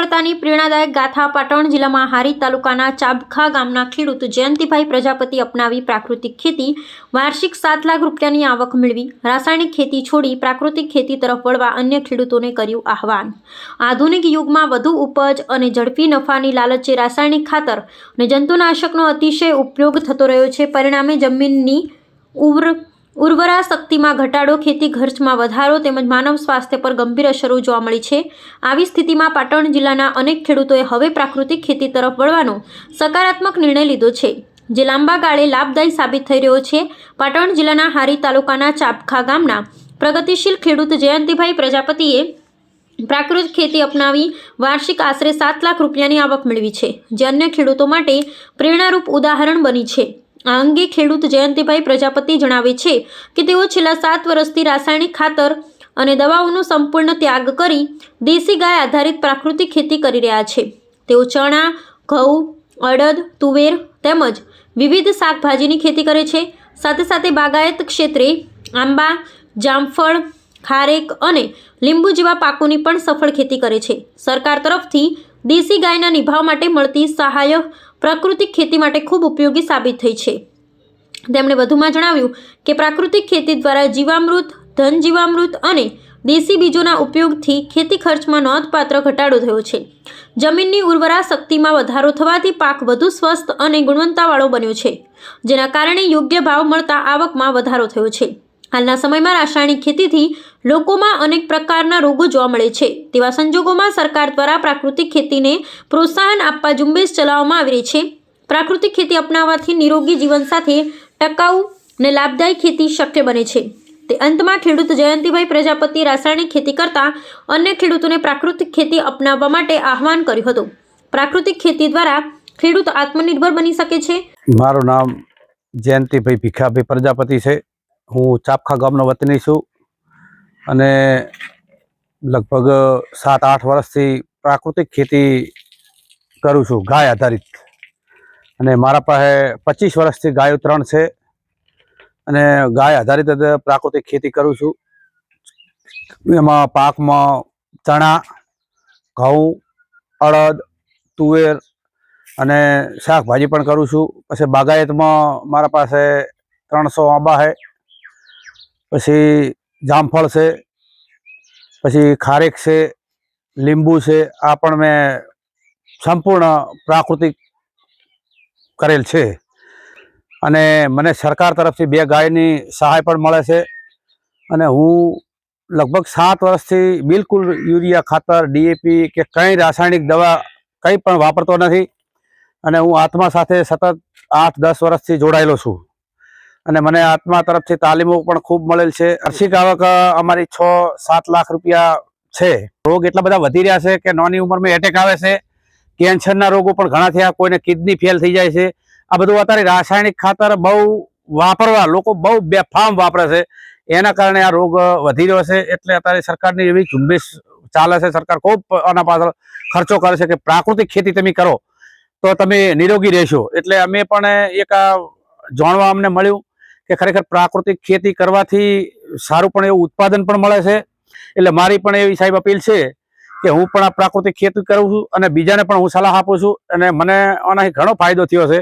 સફળતાની પ્રેરણાદાયક ગાથા પાટણ જિલ્લામાં હારી તાલુકાના ચાબખા ગામના ખેડૂત જયંતિભાઈ પ્રજાપતિ અપનાવી પ્રાકૃતિક ખેતી, વાર્ષિક સાત લાખ રૂપિયાની આવક મેળવી, રાસાયણિક ખેતી છોડી પ્રાકૃતિક ખેતી તરફ વળવા અન્ય ખેડૂતોને કર્યું આહવાન. આધુનિક યુગમાં વધુ ઉપજ અને ઝડપી નફાની લાલચે રાસાયણિક ખાતર અને જંતુનાશકનો અતિશય ઉપયોગ થતો રહ્યો છે. પરિણામે જમીનની ઉર્વર ઉર્વરા શક્તિમાં ઘટાડો, ખેતી ખર્ચમાં વધારો તેમજ માનવ સ્વાસ્થ્ય પર ગંભીર અસરો જોવા મળી છે. આવી સ્થિતિમાં પાટણ જિલ્લાના અનેક ખેડૂતોએ હવે પ્રાકૃતિક ખેતી તરફ વળવાનો સકારાત્મક નિર્ણય લીધો છે. જે લાંબા ગાળે લાભદાયી સાબિત થઈ રહ્યો છે. પાટણ જિલ્લાના હારી તાલુકાના ચાપખા ગામના પ્રગતિશીલ ખેડૂત જયંતિભાઈ પ્રજાપતિએ પ્રાકૃતિક ખેતી અપનાવી વાર્ષિક આશરે સાત લાખ રૂપિયાની આવક મેળવી છે, જે અન્ય ખેડૂતો માટે પ્રેરણારૂપ ઉદાહરણ બની છે. આ અંગે ખેડૂત જયંતિભાઈ પ્રજાપતિ જણાવે છે કે તેઓ છેલ્લા સાત વર્ષથી રાસાયણિક ખાતર અને દવાઓનો સંપૂર્ણ ત્યાગ કરી દેશી ગાય આધારિત પ્રાકૃતિક ખેતી કરી રહ્યા છે. તેઓ ચણા, ઘઉં, અડદ, તુવેર તેમજ વિવિધ શાકભાજીની ખેતી કરે છે. સાથે સાથે બાગાયત ક્ષેત્રે આંબા, જામફળ, ખારેક અને લીંબુ જેવા પાકોની પણ સફળ ખેતી કરે છે. સરકાર તરફથી દેશી ગાયના નિભાવ માટે મળતી સહાય પ્રાકૃતિક ખેતી માટે ખૂબ ઉપયોગી સાબિત થઈ છે. તેમણે વધુમાં જણાવ્યું કે પ્રાકૃતિક ખેતી દ્વારા જીવામૃત ધન જીવામૃત અને દેશી બીજોના ઉપયોગથી ખેતી ખર્ચમાં નોંધપાત્ર ઘટાડો થયો છે. જમીનની ઉર્વરા શક્તિમાં વધારો થવાથી પાક વધુ સ્વસ્થ અને ગુણવત્તાવાળો બન્યો છે, જેના કારણે યોગ્ય ભાવ મળતા આવકમાં વધારો થયો છે. હાલના સમયમાં રાસાયણિક ખેતીથી લોકોમાં અનેક પ્રકારના રોગો જોવા મળે છે. તેવા સંજોગોમાં સરકાર દ્વારા પ્રાકૃતિક ખેતીને પ્રોત્સાહન આપવા ઝુંબેશ ચલાવવામાં આવી રહી છે. પ્રાકૃતિક ખેતી અપનાવવાથી નિરોગી જીવન સાથે ટકાઉ અને લાભદાયી ખેતી શક્ય બને છે. તે અંતમાં ખેડૂત જયંતિભાઈ પ્રજાપતિ રાસાયણિક ખેતી કરતા અન્ય ખેડૂતોને પ્રાકૃતિક ખેતી અપનાવવા માટે આહવાન કર્યું હતું. પ્રાકૃતિક ખેતી દ્વારા ખેડૂત આત્મનિર્ભર બની શકે છે. મારું નામ જયંતિભાઈ ભીખાભાઈ પ્રજાપતિ છે. હું ચાપખા ગામનો વતની છું અને લગભગ સાત, આઠ વર્ષથી પ્રાકૃતિક ખેતી કરું છું, ગાય આધારિત. અને મારા પાસે પચીસ વર્ષથી ગાયો ત્રણ છે અને ગાય આધારિત પ્રાકૃતિક ખેતી કરું છું. એમાં પાકમાં ચણા, ઘઉં, અડદ, તુવેર અને શાકભાજી પણ કરું છું. પછી બાગાયતમાં મારા પાસે ત્રણસો આંબા છે. પછી જામફળ છે, પછી ખારેક છે, લીંબુ છે, આ પણ મેં સંપૂર્ણ પ્રાકૃતિક કરેલ છે. અને મને સરકાર તરફથી બે ગાયની સહાય પણ મળે છે. અને હું લગભગ સાત વર્ષથી બિલકુલ યુરિયા ખાતર, ડીએપી કે કંઈ રાસાયણિક દવા કંઈ પણ વાપરતો નથી. અને હું આત્મા સાથે સતત આઠ દસ વર્ષથી જોડાયેલો છું. અને મને આત્મા તરફથી તાલીમો પણ ખૂબ મળેલ છે. વાર્ષિક આવક અમારી છ સાત લાખ રૂપિયા છે. રોગ એટલા બધા વધી રહ્યા છે કે નાની ઉંમરમાં એટેક આવે છે. કેન્સરના રોગો પણ ઘણા થયા, કોઈને કિડની ફેલ થઈ જાય છે. આ બધું અત્યારે રાસાયણિક ખાતર બહુ વાપરવા, લોકો બહુ બેફામ વાપરે છે. એના કારણે આ રોગ વધી રહ્યો છે. એટલે અત્યારે સરકારની એવી ઝુંબેશ ચાલે છે. સરકાર ખૂબ આના પાછળ ખર્ચો કરે છે કે પ્રાકૃતિક ખેતી તમે કરો, તો તમે નિરોગી રહેશો. એટલે અમે પણ એક જાણવા અમને મળ્યું. કે ખરેખર પ્રાકૃતિક ખેતી કરવાથી સારું પણ એવું ઉત્પાદન પણ મળે છે. એટલે મારી પણ એવી સાહેબ અપીલ છે કે હું પણ આ પ્રાકૃતિક ખેતી કરું છું અને બીજાને પણ હું સલાહ આપું છું અને મને આનાથી ઘણો ફાયદો થયો છે.